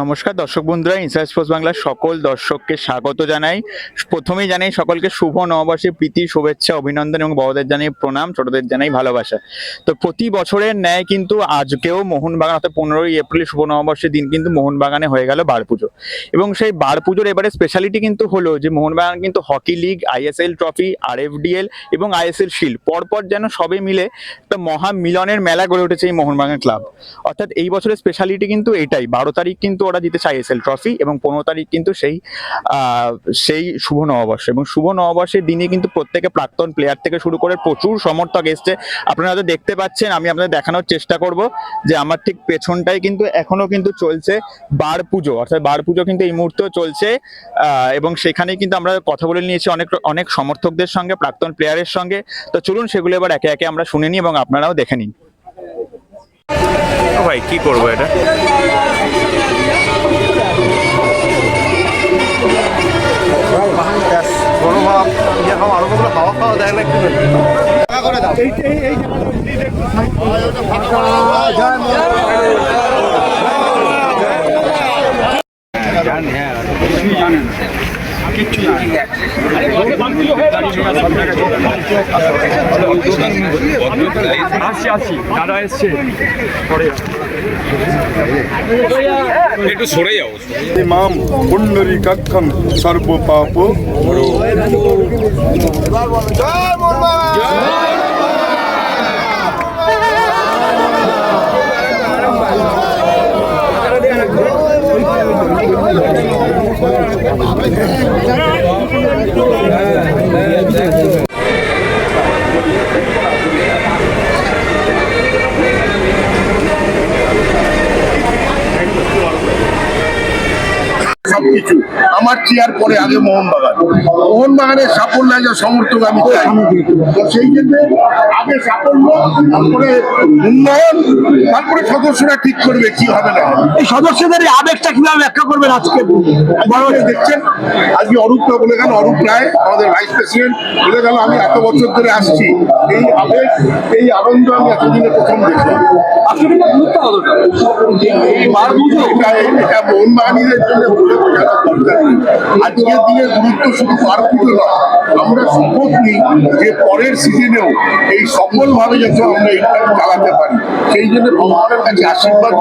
নমস্কার দর্শক বন্ধুরা ইনসাইড স্পোর্টস বাংলার সকল দর্শককে স্বাগত জানাই। প্রথমেই জানাই সকলকে শুভ নববর্ষে প্রীতি, শুভেচ্ছা, অভিনন্দন এবং বড়দের জানাই প্রণাম, ছোটদের জানাই ভালোবাসা। তো প্রতি বছরের ন্যায় কিন্তু আজকেও মোহনবাগান অর্থাৎ পনেরোই এপ্রিল শুভ নববর্ষের দিন কিন্তু মোহনবাগানে হয়ে গেল বার পুজো। এবং সেই বার পুজোর এবারে স্পেশালিটি কিন্তু হলো যে মোহনবাগান কিন্তু হকি লিগ আইএসএল ট্রফি আর এফডিএল এবং আইএসএল শিল্ড পরপর যেন সবে মিলে একটা মহা মিলনের মেলা গড়ে উঠেছে এই মোহনবাগান ক্লাব অর্থাৎ এই বছরের স্পেশালিটি কিন্তু এটাই, বারো তারিখ কিন্তু ওরা জিতেছে আইএসএল ট্রফি এবং পনেরো তারিখ কিন্তু সেই সেই শুভ নববর্ষ এবং শুভ নববর্ষের দিনে কিন্তু প্রত্যেকে প্রাক্তন প্লেয়ার থেকে শুরু করে প্রচুর সমর্থক এসছে। আপনারা হয়তো দেখতে পাচ্ছেন, আমি আপনাদের দেখানোর চেষ্টা করব যে আমার ঠিক পেছনটাই কিন্তু এখনও কিন্তু চলছে বার পুজো। অর্থাৎ বার পুজো কিন্তু এই মুহূর্তেও চলছে এবং সেখানে কিন্তু আমরা কথা বলে নিয়েছি অনেক অনেক সমর্থকদের সঙ্গে, প্রাক্তন প্লেয়ারের সঙ্গে। তো চলুন সেগুলো এবার একে একে আমরা শুনে নিই এবং আপনারাও দেখে নিন। ভাই, কি করব এটা? খাওয়া আরও কতগুলো খাওয়া খাওয়া দেয় না আসছি আসছি। দাদা এসছে। একটু সরে যাও। ইমাম পুণ্ডরী কক্ষম সর্ব পাপ bỏ mình সবকিছু। আমার চেয়ার পরে আগে মোহনবাগান। মোহনবাগানের সাফল্য যে সমর্থক আমি চাই। তো সেই জন্য আগে সাফল্য তারপরে উন্নয়ন তারপরে সদস্যরা ঠিক করবে কি হবে না এই সদস্যদের এই আবেগটা কীভাবে ব্যাখ্যা করবেন আজকে? বড় দেখছেন। আজকে অরূপটা বলে গেল অরূপ রায় আমাদের ভাইস প্রেসিডেন্ট বলে গেল আমি এত বছর ধরে আসছি। এই আবেগ এই আনন্দ আমি এতদিনে প্রথম দেখলাম। এটা এটা মোহনবাগানীদের জন্য বলে আজকের দিনের গুরুত্ব শুধু পার নয়। আমরা শপথ নিই যে পরের সিজনেও এই সফলভাবে যাতে আমরা এইটা চালাতে পারি। সেই জন্য ভগবানের কাছে আশীর্বাদ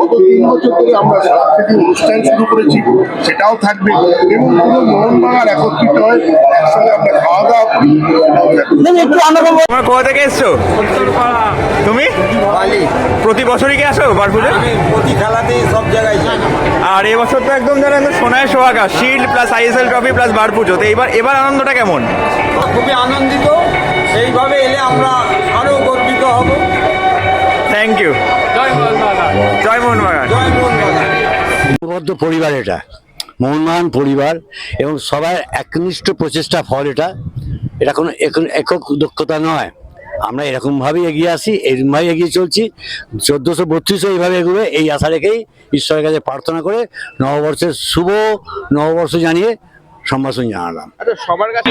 গত তিন বছর ধরে আমরা সাংস্কৃতিক অনুষ্ঠান শুরু করেছি সেটাও থাকবে। এবং পুরো মোহনবাগান একত্রিত হয় একসঙ্গে আমরা খাওয়া দাওয়া করি। তোমরা কোথা থেকে এসছো? তুমি? প্রতি বছরই কি আসো বার পুজো প্রতি খেলাতেই সব জায়গায় আর এবছর তো একদম যেন সোনায় সোহাগা shield plus ISL trophy plus বারপুজো তো এবার এবার আনন্দটা কেমন? খুবই আনন্দিত। সেইভাবে এলে আমরা আরও গর্বিত হব। থ্যাংক ইউ জয় মোহনবাগান। জয় মোহনবাগান। জয় মোহনবাগান। পরিবার এটা। মোহনমান পরিবার এবং সবার একনিষ্ঠ প্রচেষ্টা ফল এটা। এটা কোনো এক- একক দক্ষতা নয়। আমরা এরকমভাবেই এগিয়ে আসি এরকমভাবে এগিয়ে চলছি। চোদ্দোশো বত্রিশও এইভাবে এগোবে এই আশা রেখেই ঈশ্বরের কাছে প্রার্থনা করে নববর্ষের শুভ নববর্ষ জানিয়ে সম্ভাষণ জানালাম আচ্ছা, সবার কাছে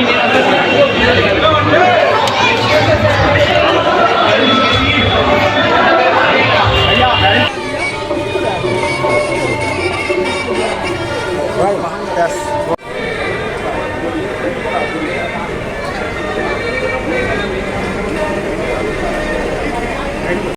Yes.